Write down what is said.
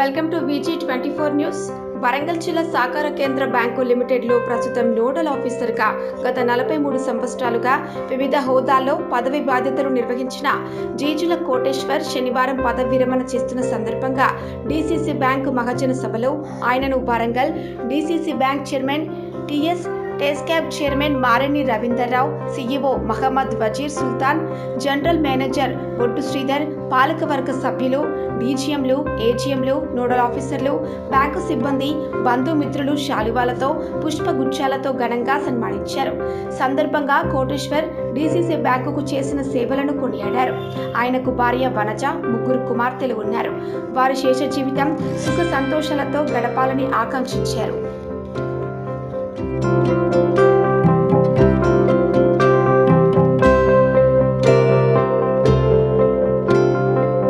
Welcome to V G twenty four news. Warangal జిల్లా సహకార కేంద్ర బ్యాంకు లిమిటెడ్లో ప్రస్తుతం నోడల్ ఆఫీసర్గా గత నలభై మూడు సంవత్సరాలుగా వివిధ హోదాల్లో పదవి బాధ్యతలు నిర్వహించిన జీజుల కోటేశ్వర్ శనివారం పదవి విరమణ చేస్తున్న సందర్భంగా డీసీసీ బ్యాంకు మహాజన సభలో ఆయనను Warangal DCC bank chairman TS TSCAB chairman Mareddy Ravinder Rao CEO Mohammad Wazir Sultan general manager Bottu Sridhar పాలకవర్గ సభ్యులు డీజీఎంలు ఏజీఎంలు నోడల్ ఆఫీసర్లు బ్యాంకు సిబ్బంది బంధుమిత్రులు శాలువాలతో పుష్పగుచ్చాలతో ఘనంగా సన్మానించారు. సందర్భంగా కోటేశ్వర్ డీసీసీ బ్యాంకుకు చేసిన సేవలను కొనియాడారు. ఆయనకు భార్య వనజ ముగ్గురు కుమార్తెలు ఉన్నారు. వారి శేష జీవితం సుఖ సంతోషాలతో గడపాలని ఆకాంక్షించారు. Música